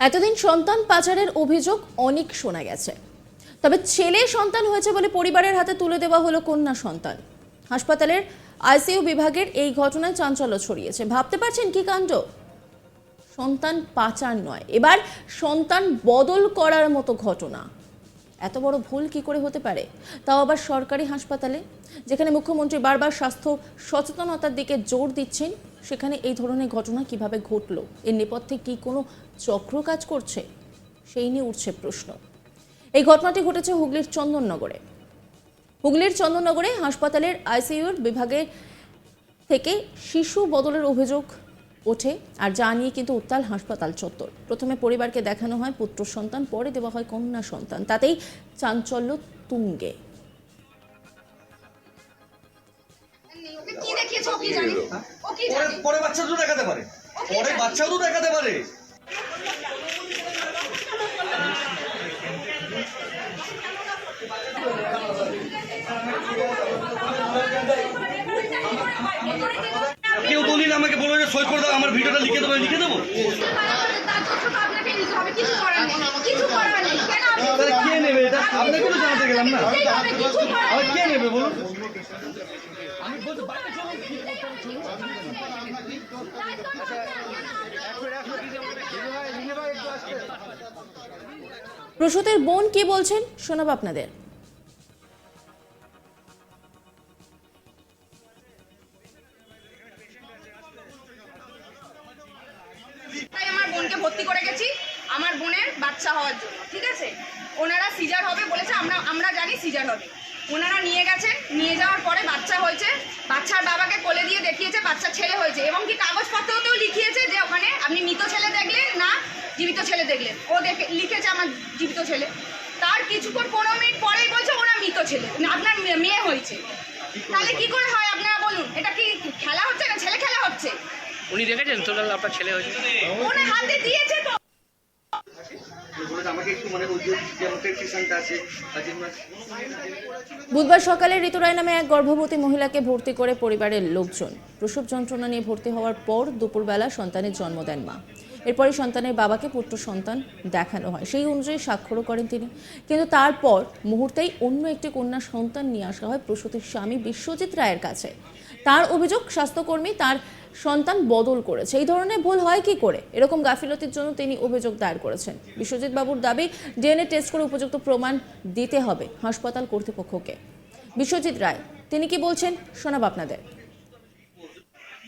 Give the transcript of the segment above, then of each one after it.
এতদিন সন্তান পাচারের অভিযোগ অনেক শোনা গেছে। তবে ছেলে সন্তান হয়েছে বলে পরিবারের হাতে তুলে দেওয়া হলো কন্যা সন্তান। হাসপাতালের আইসিইউ বিভাগের এই ঘটনায় চাঞ্চল্য ছড়িয়েছে। ভাবতে পারছেন কি কাণ্ড? সন্তান পাচার নয়, এবার সন্তান বদল করার মতো ঘটনা। এত বড় ভুল কি করে হতে পারে? তাও আবার সরকারি হাসপাতালে? যেখানে মুখ্যমন্ত্রী বারবার স্বাস্থ্য সচেতনতার দিকে জোর দিচ্ছেন সেখানে এই ধরনের ঘটনা কীভাবে ঘটলো? এর নেপথ্যে কি কোনো চক্র কাজ করছে? সেই নিয়ে উঠছে প্রশ্ন। এই ঘটনাটি ঘটেছে হুগলির চন্দননগরে। হুগলির চন্দননগরে হাসপাতালের আইসিইউর বিভাগে থেকে শিশু বদলের অভিযোগ ওঠে আর যা নিয়ে কিন্তু উত্তাল হাসপাতাল চত্বর। প্রথমে পরিবারকে দেখানো হয় পুত্র সন্তান, পরে দেওয়া হয় কন্যা সন্তান। তাতেই চাঞ্চল্য তুঙ্গে। কি দেখিয়েছো? কি জানে? পরে পরে বাচ্চা তো দেখাতে পারে। পরে বাচ্চাও তো দেখাতে পারে। কেউ দলিল আমাকে বলবে যে সই করে দাও আমার ভিডিওটা লিখে দেবো লিখে দেবো? কে নেবে? এটা আপনাকে তো জানাতে গেলাম না। কে নেবে বলুন? প্রসূতের বোন কি বলছেন শোনাব আপনাদের। আমার বোনকে ভর্তি করে গেছি আমার বোনের বাচ্চা হওয়ার জন্য, ঠিক আছে? ওনারা সিজার হবে বলেছে, আমরা আমরা জানি সিজার হবে। ওনারা নিয়ে গেছে নিয়ে যাওয়ার পরে বাচ্চা হয়েছে। বাচ্চার বাবাকে কোলে দিয়ে দেখিয়েছে বাচ্চা ছেলে হয়েছে। এবং কি কাগজপত্রতেও লিখিয়েছে যে ওখানে আপনি মৃত ছেলে দেখলেন না জীবিত ছেলে দেখলেন ও দেখে লিখেছে আমার জীবিত ছেলে। তার কিছুক্ষণ পনেরো মিনিট পরেই বলছে ওরা মৃত ছেলে। না, আপনার মেয়ে হয়েছে। তাহলে কি করে হয় আপনারা বলুন? এটা কি খেলা হচ্ছে না ছেলে খেলা হচ্ছে? উনি দেখেছেন টোটাল আপনার ছেলে হয়েছে? ওনার হাতে দিয়েছে তো আমাকে একটু মানে ওই যে যেমন পেশান্ট আছে বা যেমন বুধবার সকালে ঋতুরায় নামে এক গর্ভবতী মহিলাকে ভর্তি করে পরিবারের লোকজন। প্রসব যন্ত্রণা নিয়ে ভর্তি হওয়ার পর দুপুরবেলা সন্তানের জন্ম দেন মা। এরপরে সন্তানের বাবাকে পুত্র সন্তান দেখানো হয়। সেই অনুযায়ী স্বাক্ষরও করেন তিনি। কিন্তু তারপর মুহূর্তেই অন্য একটি কন্যা সন্তান নিয়ে আসা হয় প্রসূতির স্বামী বিশ্বজিৎ রায়ের কাছে। তার অভিযোগ স্বাস্থ্যকর্মী তার সন্তান বদল করেছে। এই ধরনের ভুল হয় কি করে? এরকম গাফিলতির জন্য তিনি অভিযোগ দায়ের করেছেন। বিশ্বজিৎ বাবুর দাবি ডিএনএ টেস্ট করে উপযুক্ত প্রমাণ দিতে হবে হাসপাতাল কর্তৃপক্ষকে। বিশ্বজিৎ রায় তিনি কি বলছেন? শোনাব আপনাদের।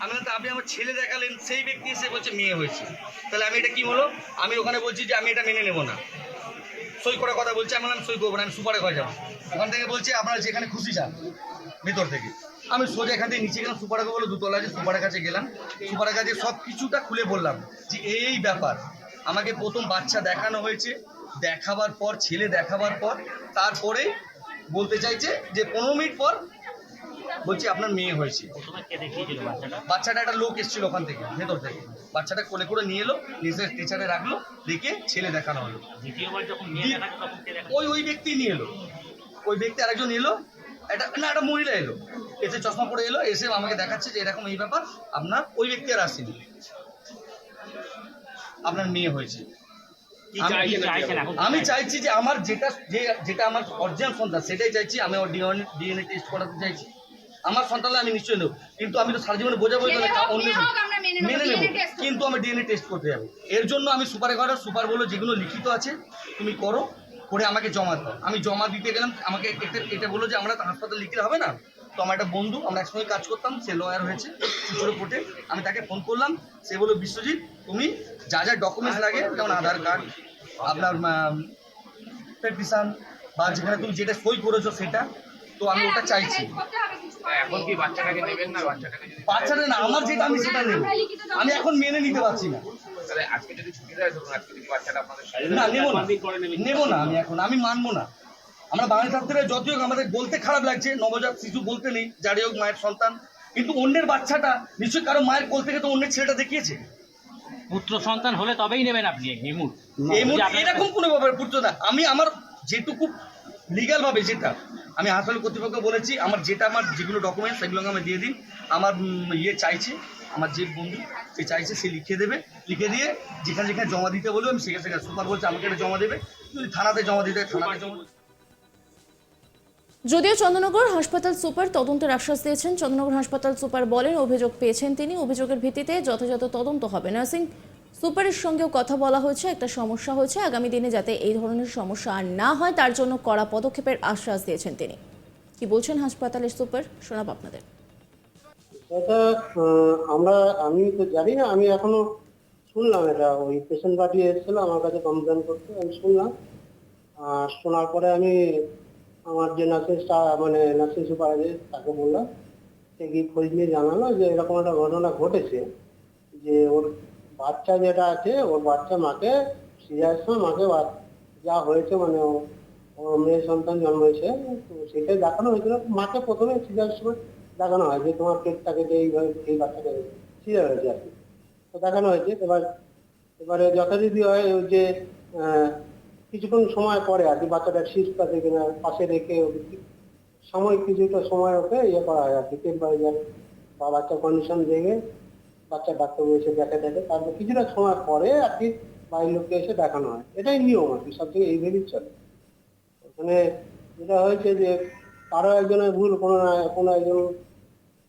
আমি বললাম, তা আপনি আমার ছেলে দেখালেন সেই ব্যক্তি এসে বলছে মেয়ে হয়েছে। তাহলে আমি এটা কি হলো আমি ওখানে বলছি যে আমি এটা মেনে নেব না। সই করার কথা বলছি আমি বললাম সই করব না আমি সুপারে ঘরে যাব। ওখান থেকে বলছে আপনারা যেখানে খুশি যান ভেতর থেকে। আমি সোজা এখান থেকে নিচে গেলাম সুপারে বলে দুতলা আছে সুপারের কাছে গেলাম। সুপারের কাছে সব কিছুটা খুলে বললাম যে এই এই ব্যাপার। আমাকে প্রথম বাচ্চা দেখানো হয়েছে দেখাবার পর ছেলে দেখাবার পর তারপরে বলতে চাইছে যে পনেরো মিনিট পর বলছি আপনার মেয়ে হয়েছে। বাচ্চাটা? একটা লোক এসেছিল ওখান থেকে ভেতর থেকে। বাচ্চাটা কোলে করে নিয়ে এলো নিজের টিচারে রাখল দেখে ছেলে দেখানো হলো। ওই ওই ব্যক্তি নিয়ে এলো। ওই ব্যক্তি আরেকজন এলো একটা না একটা মহিলা এলো। এসে চশমা পরে এলো এসে আমাকে দেখাচ্ছে যে এরকম এই ব্যাপার আপনার ওই ব্যক্তি আর আসেনি। আপনার মেয়ে হয়েছে। আমি- চাইছি যে আমার যেটা যে যেটা আমার অরিজিনাল সন্তান সেটাই চাইছি আমি ওর ডিএনএ টেস্ট করাতে চাইছি। আমার সন্তানকে আমি নিশ্চয়ই নেব। কিন্তু আমি তো সারা জীবনে বোঝাবো অন্য মেনে নেব। কিন্তু আমি ডিএনএ টেস্ট করতে যাব। এর জন্য আমি সুপার ঘরে সুপার বলল যেগুলো লিখিত আছে তুমি করো। করে আমাকে জমা দাও। আমি জমা দিতে গেলাম, আমাকে এটা এটা বলল যে আমরা হাসপাতালে লিখতে হবে না? তো আমার একটা বন্ধু, আমরা একসঙ্গে কাজ করতাম, সে লয়ার হয়েছে চুচুড়ো কোর্টে। আমি তাকে ফোন করলাম, সে বলল, বিশ্বজিৎ, তুমি যা যা ডকুমেন্টস লাগে, যেমন আধার কার্ড, আপনার পেটিশন বা যেখানে তুমি যেটা সই করেছ সেটা তো আমি ওটা চাইছি। এখন কি বাচ্চাটাকে নেবেন না বাচ্চাটাকে যদি বাচ্চাটা না আমার যেটা আমি সেটা নেব। আমি এখন মেনে নিতে পারছি না। তাহলে আজকে যদি ছুটি দেয় ধরুন আজকে যদি বাচ্চাটা আপনাদের না নেব না। নেব না আমি এখন আমি মানবো না। আমরা বাঙালি ছাত্ররা যতই হোক আমাদের বলতে খারাপ লাগছে নবজাত শিশু বলতে নেই যারই হোক মায়ের সন্তান। কিন্তু অন্যের বাচ্চাটা নিশ্চয়ই কারও মায়ের কোল থেকে তো অন্যের ছেলেটা দেখিয়েছে। পুত্র সন্তান হলে তবেই নেবেন আপনি এই মুহূর্তে। এরকম কোনো ব্যাপার পুজো না। আমি আমার যেটুকু লিগাল ভাবে যেটা আমি হাসপাতাল কর্তৃপক্ষ বলেছি আমার যেটা আমার যেগুলো ডকুমেন্টস সেগুলো আমি দিয়ে দিই আমার ইয়ে চাইছে আমার যে বন্ধু সে চাইছে সে লিখে দেবে। লিখে দিয়ে যেখানে যেখানে জমা দিতে বলবে আমি সেখানে সেখানে সুপার বলছে আমাকে এটা জমা দেবে। যদি থানাতে জমা দিতে হয়, থানাতে জমা। যদিও চন্দ্রনগর হাসপাতাল সুপার তদন্তের আশ্বাস দিয়েছেন চন্দ্রনগর হাসপাতাল সুপার বলেন অভিযোগ পেয়েছেন তিনি। অভিযোগের ভিত্তিতে যথাযথ তদন্ত হবে। নার্সিং সুপারের সঙ্গেও কথা বলা হয়েছে, একটা সমস্যা হয়েছে। আগামী দিনে যাতে এই ধরনের সমস্যা আর না হয়, তার জন্য কড়া পদক্ষেপের আশ্বাস দিয়েছেন তিনি। কি বলছেন হাসপাতালের সুপার? শোনাব আপনাদের। এটা আমরা, আমি তো জানি না, আমি এখনও শুনলাম এটা। ওই পেশেন্ট পার্টি এসেছিল, আমার কাছে কমপ্লেন করতে আমি শুনলাম। আর শোনার পরে আমি আমার যে নার্সিং মানে নার্সিং সুপারভাইজার তাকে বললাম, সে গিয়ে খোঁজ নিয়ে জানালো যে এরকম একটা ঘটনা ঘটেছে, যে ওর বাচ্চা যেটা আছে, ওর বাচ্চা মাকে সিজারের সময় মাকে যা হয়েছে মানে ওর মেয়ে সন্তান জন্মেছে তো সেটাই দেখানো হয়েছিল। মাকে প্রথমে সিজারের সময় দেখানো হয় যে তোমার পেটটা কেটে এইভাবে এই বাচ্চাটা সিজার হয়েছে আর কি। তো দেখানো হয়েছে। এবার, এবারে যথারীতি হয় যে কিছুক্ষণ সময় পরে আর কি বাচ্চাটা শীত পাশে কিনা, পাশে রেখে সাময়িক কিছুটা সময় ওকে ইয়ে করা হয় আর কি। টেম্পারেচার বা বাচ্চার কন্ডিশন দেখে বাচ্চা ডাক্তার এসে দেখে দেখে তারপর কিছুটা সময় পরে আর কি বাড়ির লোককে এসে দেখানো হয়। এটাই নিয়ম আর কি সব থেকে এইভাবেই চলে ওখানে যেটা হয়েছে যে কারও একজনের ভুল, কোনো না, কোনো একজন,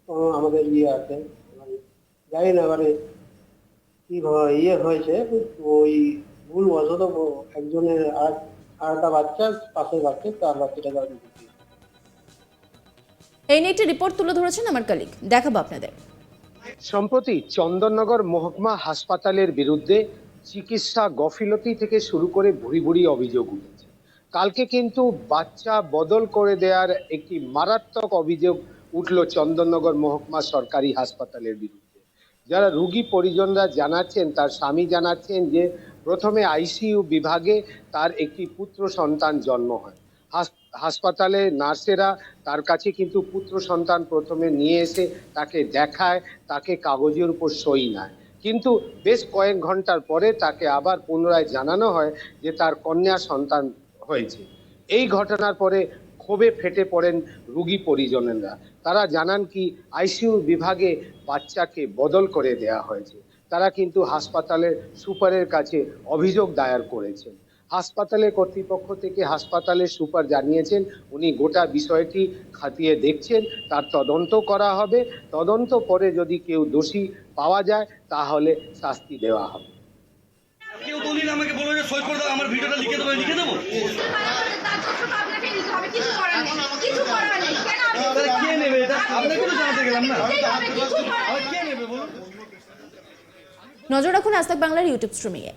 কোনো আমাদের ইয়ে আছে মানে জানি না এবারে কি ইয়ে হয়েছে ওই ভুল বশত একজনের আর একটা বাচ্চা, পাশের বাচ্চা, তার বাচ্চাটাকে আর এই নিয়ে একটি রিপোর্ট তুলে ধরেছেন আমার কালিক দেখাবো আপনাদের। সম্প্রতি চন্দননগর মহকুমা হাসপাতালের বিরুদ্ধে চিকিৎসা গফিলতি থেকে শুরু করে ভুরি ভুরি অভিযোগ উঠেছে। কালকে কিন্তু বাচ্চা বদল করে দেওয়ার একটি মারাত্মক অভিযোগ উঠল চন্দননগর মহকুমা সরকারি হাসপাতালের বিরুদ্ধে। যারা রুগী পরিজনরা জানাচ্ছেন, তার স্বামী জানাচ্ছেন যে, প্রথমে আইসিইউ বিভাগে তার একটি পুত্র সন্তান জন্ম হয়। হাসপাতালে নার্সেরা তার কাছে কিন্তু পুত্র সন্তান প্রথমে নিয়ে এসে তাকে দেখায়, তাকে কাগজের উপর সই নেয়। কিন্তু বেশ কয়েক ঘণ্টার পরে তাকে আবার পুনরায় জানানো হয় যে তার কন্যা সন্তান হয়েছে। এই ঘটনার পরে ক্ষোভে ফেটে পড়েন রুগী পরিজনেরা। তারা জানান কি, আইসিইউ বিভাগে বাচ্চাকে বদল করে দেয়া হয়েছে। তারা কিন্তু হাসপাতালের সুপারের কাছে অভিযোগ দায়ের করেছেন। হাসপাতালের কর্তৃপক্ষ থেকে হাসপাতালের সুপার জানিয়েছেন উনি গোটা বিষয়টি খাতিয়ে দেখছেন তার তদন্ত করা হবে। তদন্ত পরে যদি কেউ দোষী পাওয়া যায় তাহলে শাস্তি দেওয়া হবে। কেউ দলিল আমাকে বলবে যে সই করে দাও আমার ভিডিওটা লিখে দেবো লিখে দেবো? তার জন্য তো আপনাকে নিতে হবে কিছু করার নেই কিছু করার নেই কেন আপনি তাহলে কে নেবে? এটা আপনাকে তো জানাতে গেলাম না। নিতেই হবে, কিছু করার আবার কে নেবে বলুন? নজর রাখুন আজ তাক বাংলার ইউটিউব স্ট্রিমিংয়ে।